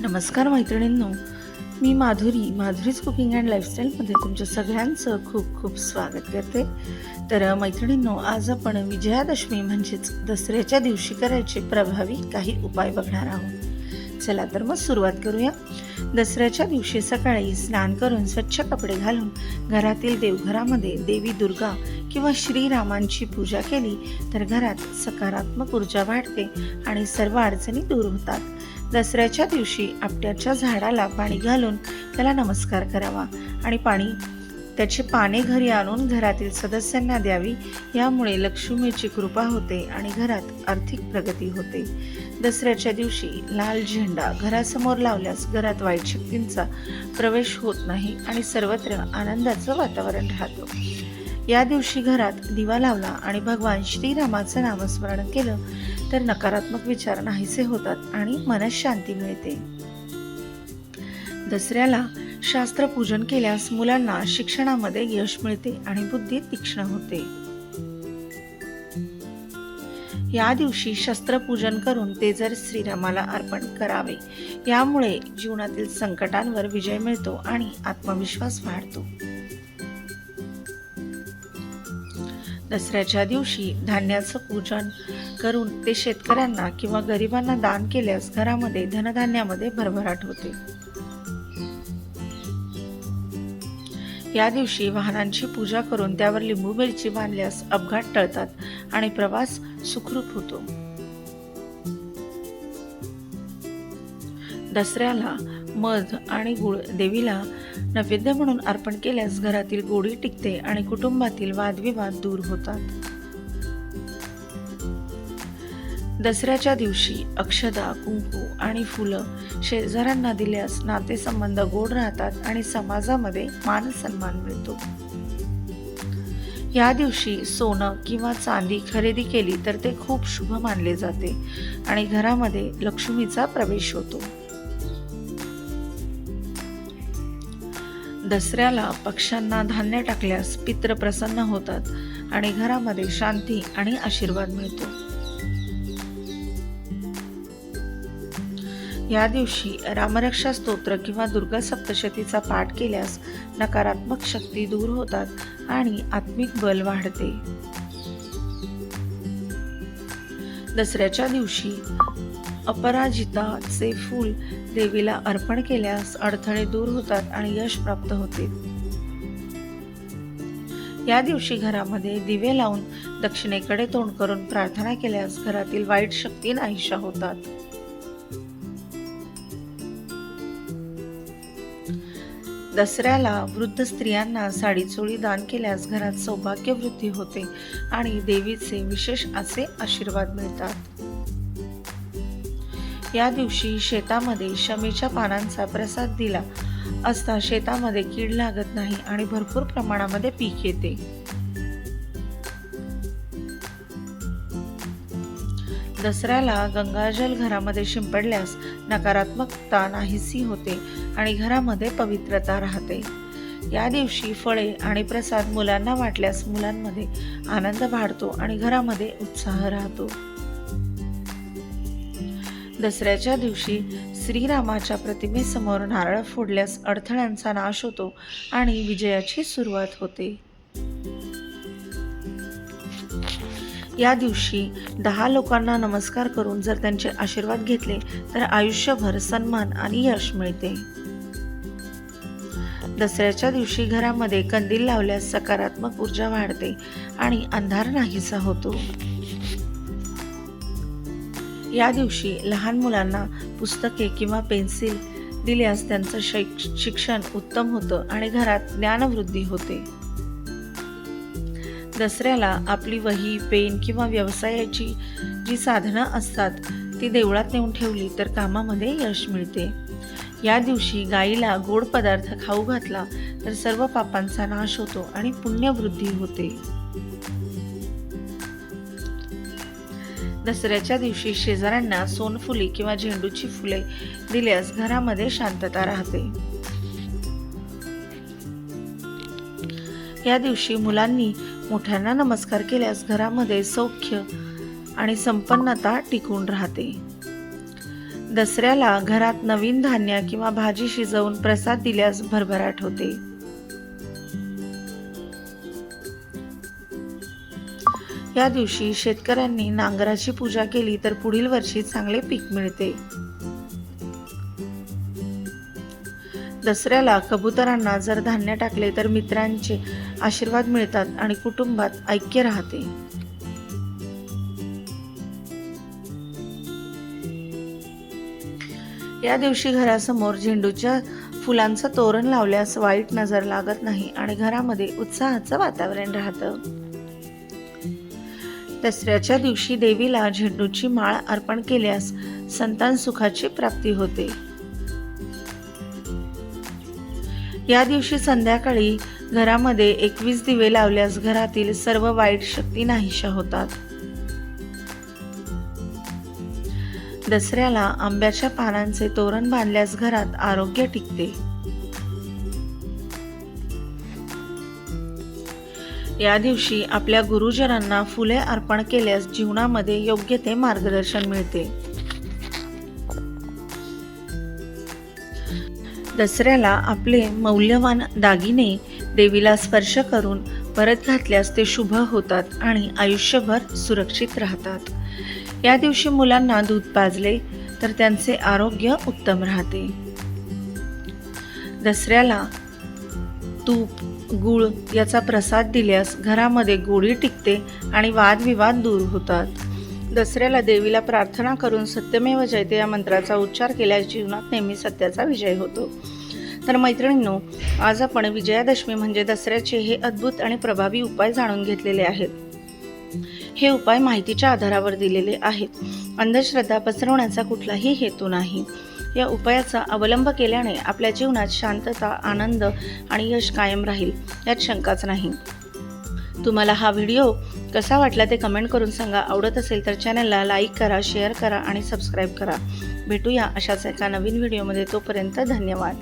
नमस्कार मैत्रिणींनो. मी माधुरी माधुरीज कुकिंग अँड लाईफस्टाईलमध्ये तुमच्या सगळ्यांचं खूप खूप स्वागत करते. तर मैत्रिणींनो आज आपण विजयादशमी म्हणजेच दसऱ्याच्या दिवशी करायचे प्रभावी काही उपाय बघणार आहोत. चला तर मग सुरुवात करूया. दसऱ्याच्या दिवशी सकाळी स्नान करून स्वच्छ कपडे घालून घरातील देवघरामध्ये देवी दुर्गा किंवा श्रीरामांची पूजा केली तर घरात सकारात्मक ऊर्जा वाढते आणि सर्व अडचणी दूर होतात. दसऱ्याच्या दिवशी आपट्याच्या झाडाला पाणी घालून त्याला नमस्कार करावा आणि पाणी त्याची पाने घरी आणून घरातील सदस्यांना द्यावी. यामुळे लक्ष्मीची कृपा होते आणि घरात आर्थिक प्रगती होते. दसऱ्याच्या दिवशी लाल झेंडा घरासमोर लावल्यास घरात वाईट शक्तींचा प्रवेश होत नाही आणि सर्वत्र आनंदाचं वातावरण राहतं. या दिवशी घरात दिवा लावला आणि भगवान श्रीरामाचं नामस्मरण केलं तर नकारात्मक विचार नाहीसे होतात आणि मनशांती मिळते. दसऱ्याला शास्त्रपूजन केल्यास मुलांना शिक्षणामध्ये यश मिळते आणि बुद्धी तीक्ष्ण होते. या दिवशी शस्त्रपूजन करून ते जर श्रीरामाला अर्पण करावे यामुळे जीवनातील संकटांवर विजय मिळतो आणि आत्मविश्वास वाढतो. दसऱ्याच्या दिवशी धान्याचं पूजन करून ते शेतकऱ्यांना किंवा गरिबांना दान केल्यास घरामध्ये धनधान्यामध्ये भरभराट होते. या दिवशी वाहनांची पूजा करून त्यावर लिंबू मिरची बांधल्यास अपघात टळतात आणि प्रवास सुखरूप होतो. दसऱ्याला मध आणि गुळ देवीला नैवेद्य म्हणून अर्पण केल्यास घरातील गोडी टिकते आणि कुटुंबातील वादविवाद दूर होतात. दसऱ्याच्या दिवशी अक्षदा कुंकू आणि फुलं शेजाऱ्यांना दिल्यास नातेसंबंध गोड राहतात आणि समाजामध्ये मान सन्मान मिळतो. या दिवशी सोनं किंवा चांदी खरेदी केली तर ते खूप शुभ मानले जाते आणि घरामध्ये लक्ष्मीचा प्रवेश होतो. दसऱ्याला पक्ष्यांना धान्य टाकल्यास पित्र प्रसन्न होतात आणि घरामध्ये शांती आणि आशीर्वाद मिळतो. या दिवशी रामरक्षा स्तोत्र किंवा दुर्गा सप्तशतीचा पाठ केल्यास नकारात्मक शक्ती दूर होतात आणि आत्मिक बल वाढते. दसऱ्याच्या दिवशी अपराजिताचे फूल देवीला अर्पण केल्यास अडथळे दूर होतात आणि यश प्राप्त होते. या दिवशी घरामध्ये दिवे लावून दक्षिणेकडे तोंड करून प्रार्थना केल्यास घरातील वाईट शक्ती नाहीशा होतात. दसऱ्याला वृद्ध स्त्रियांना साडी चोळी दान केल्यास घरात सौभाग्य वृद्धी होते आणि देवीचे विशेष असे आशीर्वाद मिळतात. या दिवशी शेतामध्ये शमीच्या पानांचा प्रसाद दिला असता शेतामध्ये कीड लागत नाही आणि भरपूर प्रमाणामध्ये पीक येते. दसऱ्याला गंगाजल घरामध्ये शिंपडल्यास नकारात्मकता नाहीसी होते आणि घरामध्ये पवित्रता राहते. या दिवशी फळे आणि प्रसाद मुलांना वाटल्यास मुलांमध्ये आनंद वाढतो आणि घरामध्ये उत्साह राहतो. दसऱ्याच्या दिवशी श्रीरामाच्या प्रतिमेसमोर नारळ फोडल्यास अडथळ्यांचा नाश होतो आणि विजयाची सुरुवात होते. या दिवशी दहा लोकांना नमस्कार करून जर त्यांचे आशीर्वाद घेतले तर आयुष्यभर सन्मान आणि यश मिळते. दसऱ्याच्या दिवशी घरामध्ये कंदील लावल्यास सकारात्मक ऊर्जा वाढते आणि अंधार नाहीसा होतो. या दिवशी लहान मुलांना पुस्तके किंवा पेन्सिल दिल्यास त्यांचं शैक शिक्षण उत्तम होतं आणि घरात ज्ञानवृद्धी होते. दसऱ्याला आपली वही पेन किंवा व्यवसायाची जी साधनं असतात ती देवळात नेऊन ठेवली तर कामामध्ये यश मिळते. या दिवशी गाईला गोड पदार्थ खाऊ घातला तर सर्व पापांचा नाश होतो आणि पुण्यवृद्धी होते. दसऱ्याच्या दिवशी शेजाऱ्यांना सोनफुली किंवा झेंडूची फुले दिल्यास घरामध्ये शांतता राहते. या दिवशी मुलांनी मोठ्यांना नमस्कार केल्यास घरामध्ये सौख्य आणि संपन्नता टिकून राहते. दसऱ्याला घरात नवीन धान्य किंवा भाजी शिजवून प्रसाद दिल्यास भरभराट होते. या दिवशी शेतकऱ्यांनी नांगराची पूजा केली तर पुढील वर्षी चांगले पीक मिळते. दसऱ्याला कबुतरांना जर धान्य टाकले तर मित्रांचे आशीर्वाद मिळतात आणि कुटुंबात ऐक्य राहते. या दिवशी घरासमोर झेंडूच्या फुलांचं तोरण लावल्यास वाईट नजर लागत नाही आणि घरामध्ये उत्साहाचं वातावरण राहतं. दसऱ्याच्या दिवशी देवीला झेंडूची माळ अर्पण केल्यास संतान सुखाची प्राप्ती होते. या दिवशी संध्याकाळी घरामध्ये एकवीस दिवे लावल्यास घरातील सर्व वाईट शक्ती नाहीशा होतात. दसऱ्याला आंब्याच्या पानांचे तोरण बांधल्यास घरात आरोग्य टिकते. या दिवशी आपल्या गुरुजनांना फुले अर्पण केल्यास जीवनामध्ये योग्य ते मार्गदर्शन मिळते. दसऱ्याला आपले मौल्यवान दागिने देवीला स्पर्श करून परत घातल्यास ते शुभ होतात आणि आयुष्यभर सुरक्षित राहतात. या दिवशी मुलांना दूध पाजले तर त्यांचे आरोग्य उत्तम राहते. दसऱ्याला तूप गुळ याचा प्रसाद दिल्यास घरामध्ये गोडी टिकते आणि वादविवाद दूर होतात. दसऱ्याला देवीला प्रार्थना करून सत्यमेव जयते या मंत्राचा उच्चार केल्यास जीवनात नेहमी सत्याचा विजय होतो. तर मैत्रिणींनो आज आपण विजयादशमी म्हणजे दसऱ्याचे हे अद्भुत आणि प्रभावी उपाय जाणून घेतलेले आहेत. हे उपाय माहितीच्या आधारावर दिलेले आहेत. अंधश्रद्धा पसरवण्याचा कुठलाही हेतू नाही. या उपायाचा अवलंब केल्याने आपल्या जीवनात शांतता आनंद आणि यश कायम राहील यात शंकाच नाही. तुम्हाला हा व्हिडिओ कसा वाटला ते कमेंट करून सांगा. आवडत असेल तर चॅनलला लाईक करा शेअर करा आणि सबस्क्राईब करा. भेटूया अशाच एका नवीन व्हिडिओमध्ये तोपर्यंत धन्यवाद.